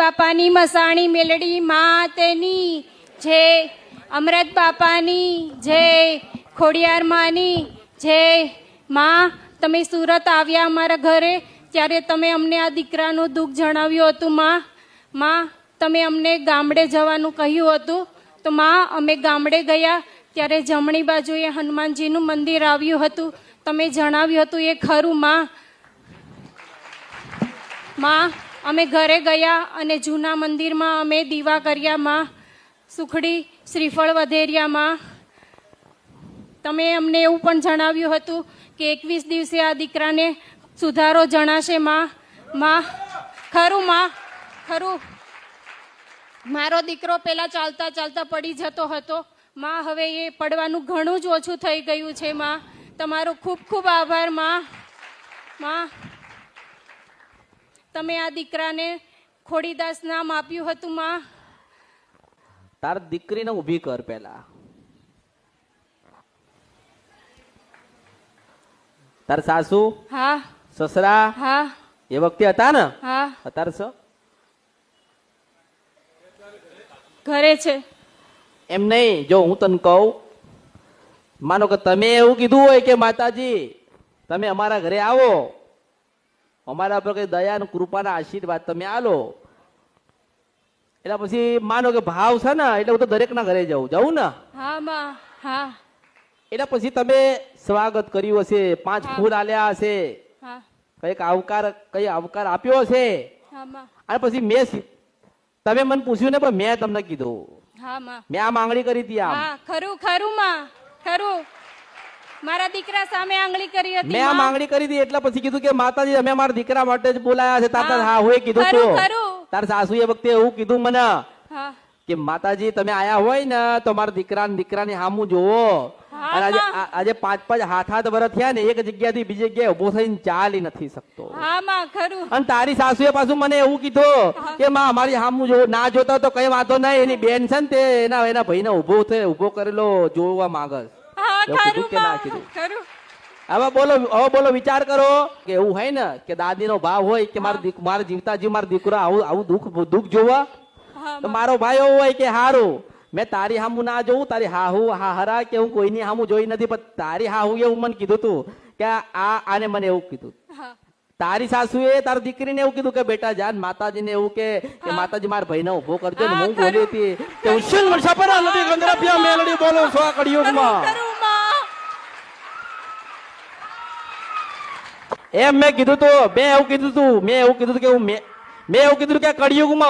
બાપાની મસાણી મેલડી મા તેની જય અમૃત બાપાની જય ખોડિયાર માની જય માં, તમે સુરત આવ્યા અમારા ઘરે, ત્યારે તમે અમને આ દીકરાનું દુઃખ જણાવ્યું હતું, માં. માં, તમે અમને ગામડે જવાનું કહ્યું હતું. તો માં, અમે ગામડે ગયા, ત્યારે જમણી બાજુએ હનુમાનજીનું મંદિર આવ્યું હતું. તમે જણાવ્યું હતું એ ખરું, માં. માં અમે ઘરે ગયા અને જૂના મંદિરમાં અમે દીવા કર્યા માં, સુખડી, શ્રીફળ વધેરિયા માં. તમે અમને એવું પણ જણાવ્યું હતું કે એકવીસ દિવસે આ દીકરાને સુધારો જણાશે માં. માં, ખરું માં, ખરું. મારો દીકરો પહેલાં ચાલતા ચાલતા પડી જતો હતો. માં, હવે એ પડવાનું ઘણું જ ઓછું થઈ ગયું છે, માં. તમારો ખૂબ ખૂબ આભાર, માં. માં તમે આ દીકરાને ખોડીદાસ નામ આપ્યું હતું માં? તાર દીકરીને ઊભી કર પેલા તાર સાસુ હા. સસરા હા. એ વખતે હતા ને? હા. અત્યારે સ? ઘરે છે. એમ નહીં જો હું તને કહું માનો કે તમે એવું કીધું હોય કે માતાજી તમે અમારા ઘરે આવો. અમારા પર કઈ દયા અને કૃપાના આશીર્વાદ તમે આલો. એટલે પછી માનો કે ભાવ છે ને એટલે હું તો દરેકના ઘરે જાઉં. જાઉં ને? હા માં હા. એટલે પછી તમે સ્વાગત કર્યું હશે પાંચ. ફૂલ આલ્યા હશે. કંઈક આવકાર કઈ આવકાર આપ્યો હશે? અને પછી મેં તમે મને પૂછ્યું ને પણ મેં તમને કીધું. મેં. આ માંગણી કરી હતી ખરું ખરું માં. ખરું. મારા દીકરા સામે આંગળી કરી હતી મેં આ માં. માંગણી કરી હતી એટલે પછી કીધું કે માતાજી અમે મારા દીકરા માટે જ બોલાયા છે. તાર હા. હોય કીધું તો તાર સાસુએ વખતે એવું કીધું મને કે માતાજી તમે આયા હોય ને તો મારા દીકરા દીકરાની હામું જોવો અને આજે આજે પાંચ પાંચ હાથ હાથ વર થયા ને એક જગ્યાથી બીજી જગ્યાએ ઊભો થઈને ચાલી નથી શકતો. હા માં ખરું. અને તારી સાસુએ પાછું મને એવું કીધું કે માં અમારી હામું જો ના જોતા તો કઈ વાંધો નહીં. એની બેન છે ને તે એના એના ભાઈને ઊભો થઈ ઊભો કરેલો જોવા માંગસ. ખરું કે ના માં કીધું? ખરું. હવે બોલો હવે બોલો વિચાર કરો કે એવું હોય ને કે દાદીનો ભાવ હોય કે મારા મારા જીવતા જીવ મારા દીકરો આવું આવું દુઃખ દુઃખ જોવા તો મારો ભાઈ એવો હોય કે હારું મેં તારી હામું ના જોઉં તારી હાહુ હા હરા કે હું કોઈની હામું જોઈ નથી પણ તારી હાહુ એવું મને કીધું તું કે આ આને મને એવું કીધું. તારી તારી સાસુએ તારી દીકરીને એવું કીધું કે બેટા જાન માતાજીને એવું કે કે માતાજી મારા ભાઈને ઊભો કરજો ને હું બોલી હતી કે હું સપના નદી ગંધરાપિયા મેલડી બોલું છું આ કળિયુગમાં ખરું માં એમ મેં કીધું તું, મેં એવું કીધું તું, મેં એવું કીધું કે હું મેં એવું કીધું કે કળિયુગમાં